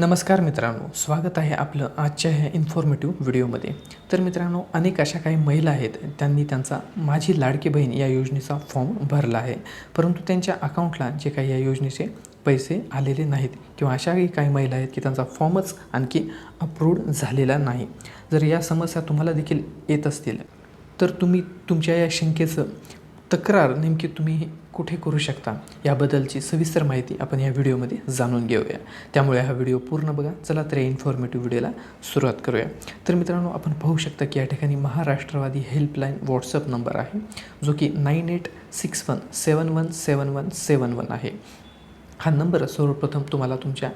नमस्कार मित्रांनो स्वागत आहे आपलं आजच्या ह्या इन्फॉर्मेटिव्ह व्हिडिओमध्ये तर मित्रांनो अनेक अशा काही महिला आहेत त्यांनी त्यांचा माझी लाडकी बहीण या योजनेचा फॉर्म भरला आहे. परंतु त्यांच्या अकाउंटला जे काही या योजनेचे पैसे आलेले नाहीत किंवा अशाही काही महिला आहेत की त्यांचा फॉर्मच आणखी अप्रूव्ड झालेला नाही. जर या समस्या तुम्हाला देखील येत असतील तर तुम्ही तुमच्या या शंकेचं तक्रार नेमकी तुम्ही कुठे करू शकता याबद्दलची सविस्तर माहिती आपण या व्हिडिओमध्ये जाणून घेऊया. त्यामुळे हा व्हिडिओ पूर्ण बघा. चला तर या इन्फॉर्मेटिव्ह व्हिडिओला सुरुवात करूया. तर मित्रांनो आपण पाहू शकता की या ठिकाणी महाराष्ट्रवादी हेल्पलाईन व्हॉट्सअप नंबर आहे जो की nine eight six one seven one seven one seven one आहे. हा नंबर सर्वप्रथम तुम्हाला तुमच्या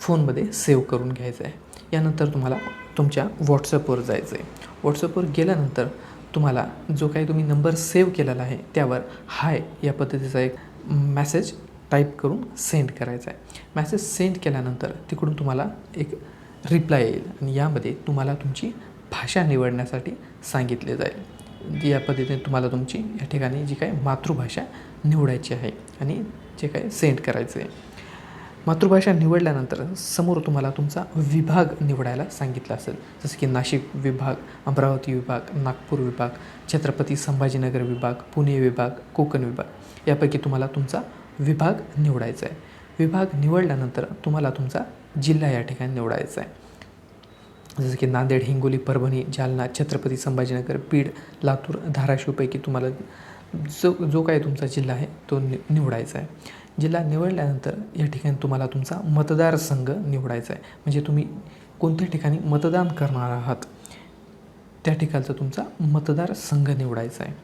फोनमध्ये सेव्ह करून घ्यायचा आहे. यानंतर तुम्हाला तुमच्या व्हॉट्सअपवर जायचं आहे. व्हॉट्सअपवर गेल्यानंतर तुम्हाला जो काही तुम्ही नंबर सेव्ह केलेला आहे त्यावर हाय या पद्धतीचा एक मॅसेज टाईप करून सेंड करायचा आहे. मॅसेज सेंड केल्यानंतर तिकडून तुम्हाला एक रिप्लाय येईल आणि यामध्ये तुम्हाला तुमची भाषा निवडण्यासाठी सांगितले जाईल. या पद्धतीने तुम्हाला तुमची या ठिकाणी जी काही मातृभाषा निवडायची आहे आणि जे काही सेंड करायचं आहे. मातृभाषा निवडल्यानंतर समोर तुम्हाला तुमचा विभाग निवडायला सांगितलं असेल. जसं की नाशिक विभाग अमरावती विभाग नागपूर विभाग छत्रपती संभाजीनगर विभाग पुणे विभाग कोकण विभाग यापैकी तुम्हाला तुमचा विभाग निवडायचा आहे. विभाग निवडल्यानंतर तुम्हाला तुमचा जिल्हा या ठिकाणी निवडायचा आहे. जसं की नांदेड हिंगोली परभणी जालना छत्रपती संभाजीनगर बीड लातूर धाराशिवपैकी तुम्हाला जो जो काही तुमचा जिल्हा आहे तो नि निवडायचा आहे. जिल्हा निवडल्यानंतर या ठिकाणी तुम्हाला तुमचा मतदारसंघ निवडायचा आहे. म्हणजे तुम्ही कोणत्या ठिकाणी मतदान करणार आहात? त्या ठिकाणचा तुमचा मतदारसंघ निवडायचा आहे.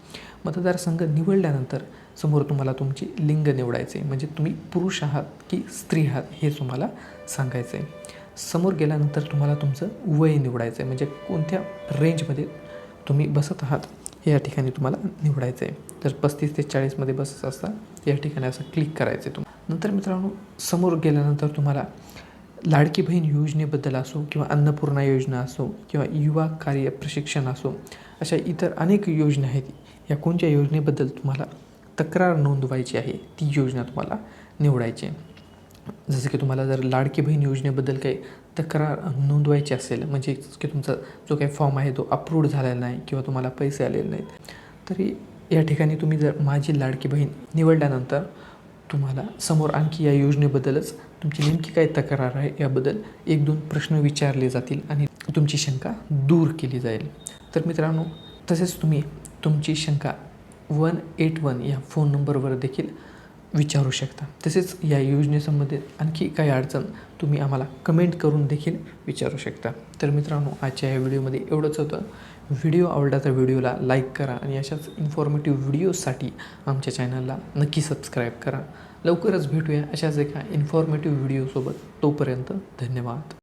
मतदारसंघ निवडल्यानंतर समोर तुम्हाला तुमची लिंग निवडायचे. म्हणजे तुम्ही पुरुष आहात की स्त्री आहात हे तुम्हाला सांगायचं आहे समोर गेल्यानंतर तुम्हाला तुमचं वय निवडायचं आहे म्हणजे कोणत्या रेंजमध्ये तुम्ही बसत आहात हे या ठिकाणी तुम्हाला निवडायचं आहे तर पस्तीस ते चाळीसमध्ये बसत असता या ठिकाणी असं क्लिक करायचं आहे तुम्हाला. नंतर मित्रांनो समोर गेल्यानंतर तुम्हाला लाडकी बहीण योजनेबद्दल असो किंवा अन्नपूर्णा योजना असो किंवा युवा कार्य प्रशिक्षण असो अशा इतर अनेक योजना आहेत या कोणत्या योजनेबद्दल तुम्हाला तक्रार नोंदवायची आहे ती योजना तुम्हाला निवडायची आहे. जसं की तुम्हाला जर लाडकी बहीण योजनेबद्दल काही तक्रार नोंदवायची असेल म्हणजे की तुमचा जो काही फॉर्म आहे तो अप्रूव्ड झालेला नाही किंवा तुम्हाला पैसे आलेले नाहीत तरी या ठिकाणी तुम्ही जर माझी लाडकी बहीण निवडल्यानंतर तुम्हाला समोर आणखी या योजनेबद्दलच तुमची नेमकी काय तक्रार आहे याबद्दल एक दोन प्रश्न विचारले जातील आणि तुमची शंका दूर केली जाईल. तर मित्रांनो तसेच तुम्ही तुमची शंका वन एट वन या फोन नंबरवर देखील विचारू शकता. तसेच या योजनेसंबंधित आणखी काही अडचण तुम्ही आम्हाला कमेंट करून देखील विचारू शकता. तर मित्रांनो आजच्या या व्हिडिओमध्ये एवढंच होतं. व्हिडिओ आवडला तर व्हिडिओला लाईक करा आणि अशाच इन्फॉर्मेटिव्ह व्हिडिओसाठी आमच्या चॅनलला नक्की सबस्क्राईब करा. लवकरच भेटूया अशाच एका इन्फॉर्मेटिव्ह व्हिडिओसोबत तोपर्यंत धन्यवाद.